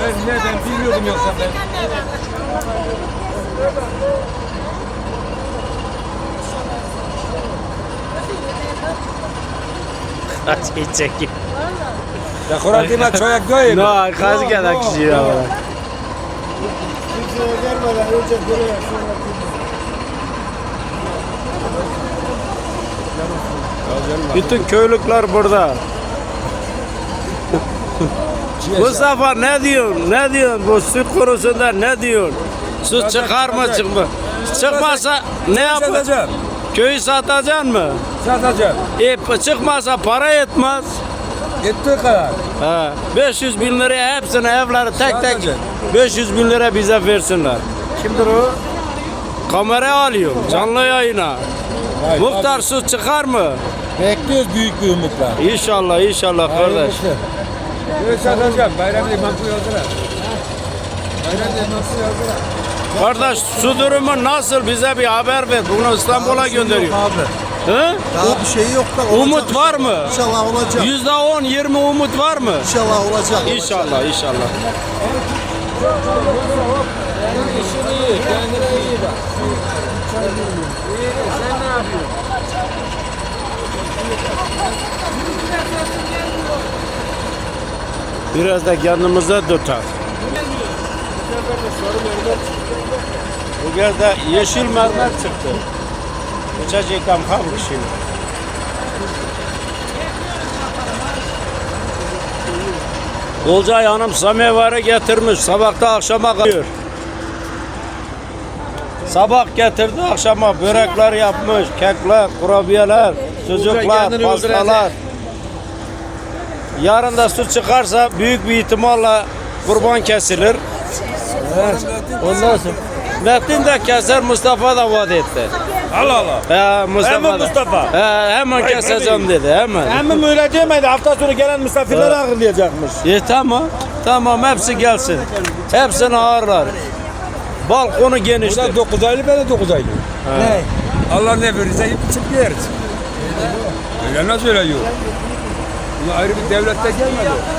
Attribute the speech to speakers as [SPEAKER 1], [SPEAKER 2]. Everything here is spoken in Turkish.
[SPEAKER 1] Ben nereden bilmiyordum yoksa ben.
[SPEAKER 2] Kaç çekim.
[SPEAKER 1] Dekorativa çayak değil.
[SPEAKER 2] No, kaç kadar kişi ya.
[SPEAKER 3] Kimseye önce sonra
[SPEAKER 2] Bütün köylükler burada. Mustafa ne diyorsun? Ne diyorsun bu süt konusunda ne diyorsun? Süt çıkar mı çıkma? Çıkmazsa ne?
[SPEAKER 1] Satacağım.
[SPEAKER 2] Köyü satacaksın mı?
[SPEAKER 1] Satacağım.
[SPEAKER 2] E çıkmazsa para etmez.
[SPEAKER 1] Gittiği kadar.
[SPEAKER 2] Ha, 500 bin liraya hepsine evleri tek tek
[SPEAKER 1] Sadece.
[SPEAKER 2] 500 bin lira bize versinler.
[SPEAKER 1] Kimdir o?
[SPEAKER 2] Kamera alıyor canlı yayına.
[SPEAKER 1] Hayır,
[SPEAKER 2] Muhtar su çıkar mı?
[SPEAKER 1] Bekliyoruz büyük bir umutla.
[SPEAKER 2] İnşallah inşallah kardeş.
[SPEAKER 1] Evet satacağım. Bayram imamı yazdılar. Bayram imamı yazdılar.
[SPEAKER 2] Kardeş su durumu nasıl bize bir haber ver. Bunu İstanbul'a gönderiyor.
[SPEAKER 3] Abi.
[SPEAKER 2] Hı?
[SPEAKER 3] Daha bir şey yok da olacak.
[SPEAKER 2] Umut var mı?
[SPEAKER 3] İnşallah olacak.
[SPEAKER 2] Yüzde on, yirmi umut var mı?
[SPEAKER 3] İnşallah olacak.
[SPEAKER 2] İnşallah, inşallah. Biraz da kendimize tutar. Bu kez de yeşil mermer çıktı. Uçacaktan kalmış şimdi. Olcay Hanım samevarı getirmiş. Sabahta akşama kalıyor. Sabah getirdi akşama börekler yapmış, kekler, kurabiyeler, sucuklar, pastalar. Yarın da su çıkarsa büyük bir ihtimalle kurban kesilir. Ondan sonra Metin de keser, Mustafa da vaat etti.
[SPEAKER 1] Allah Allah.
[SPEAKER 2] He, Mustafa
[SPEAKER 1] Hemen
[SPEAKER 2] da.
[SPEAKER 1] Mustafa.
[SPEAKER 2] He, hemen keseceğim dedi, hemen.
[SPEAKER 1] Emmim öyle demedi. Hafta sonu gelen misafirleri ağırlayacakmış.
[SPEAKER 2] E tamam, tamam hepsi gelsin. Hepsini ağırlar. Balkonu geniştir.
[SPEAKER 1] Burada 9 aylı ben de 9 aylı.
[SPEAKER 3] Ne?
[SPEAKER 1] Allah ne verirse yiyip içip yeriz. Öyle nasıl öyle yok? Bu ayrı bir devlette gelmedi.